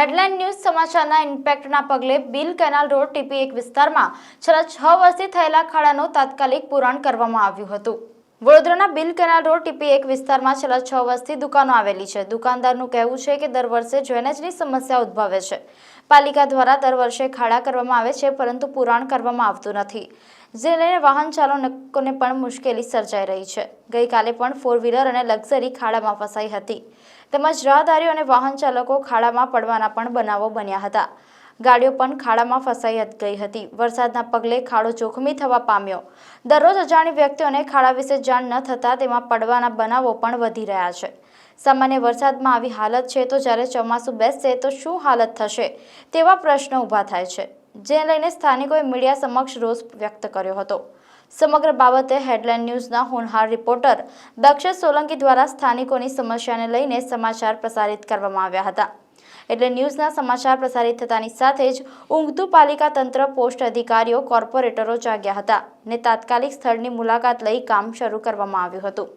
Headline news સમાચારના ઇમ્પેક્ટના પગલે bill canal road TP એક વિસ્તારમાં છેલ્લા છ વર્ષથી થયેલા ખાડાનું તાત્કાલિક પુરાણ કરવામાં આવ્યું હતું. વડોદરાના બિલ કેનાલ રોડ ટીપી એક વિસ્તારમાં છેલ્લા છ વર્ષથી દુકાનો આવેલી છે. દુકાનદારનું કહેવું છે કે દર વર્ષે ડ્રેનેજની સમસ્યા ઉદ્ભવે છે. પાલિકા દ્વારા દર વર્ષે ખાડા કરવામાં આવે છે, પરંતુ પુરાણ કરવામાં આવતું નથી. જે લઈને વાહન ચાલકોને પણ મુશ્કેલી સર્જાઈ રહી છે. ગઈકાલે પણ ફોર વ્હીલર અને લક્ઝરી ખાડામાં ફસાઈ હતી. તેમજ રાહદારીઓ અને વાહન ચાલકો ખાડામાં પડવાના પણ બનાવો બન્યા હતા. ગાડીઓ પણ ખાડામાં ફસાઈ ગઈ હતી. વરસાદના પગલે ખાડો જોખમી થવા પામ્યો. દરરોજ અજાણી વ્યક્તિઓને ખાડા વિશે જાણ ન થતાં તેમાં પડવાના બનાવો પણ વધી રહ્યા છે. સામાન્ય વરસાદમાં આવી હાલત છે તો જ્યારે ચોમાસું બેસશે તો શું હાલત થશે તેવા પ્રશ્નો ઊભા થાય છે. જે લઈને સ્થાનિકોએ મીડિયા સમક્ષ રોષ વ્યક્ત કર્યો હતો. સમગ્ર બાબતે હેડલાઇન ન્યૂઝના હોનહાર રિપોર્ટર દક્ષ સોલંકી દ્વારા સ્થાનિકોની સમસ્યાને લઈને સમાચાર પ્રસારિત કરવામાં આવ્યા હતા. એટલે ન્યૂઝના સમાચાર પ્રસારિત થતાની સાથે જ ઊંઘતું પાલિકા તંત્ર પોસ્ટ અધિકારીઓ, કોર્પોરેટરો જાગ્યા હતા ને તાત્કાલિક સ્થળની મુલાકાત લઈ કામ શરૂ કરવામાં આવ્યું હતું.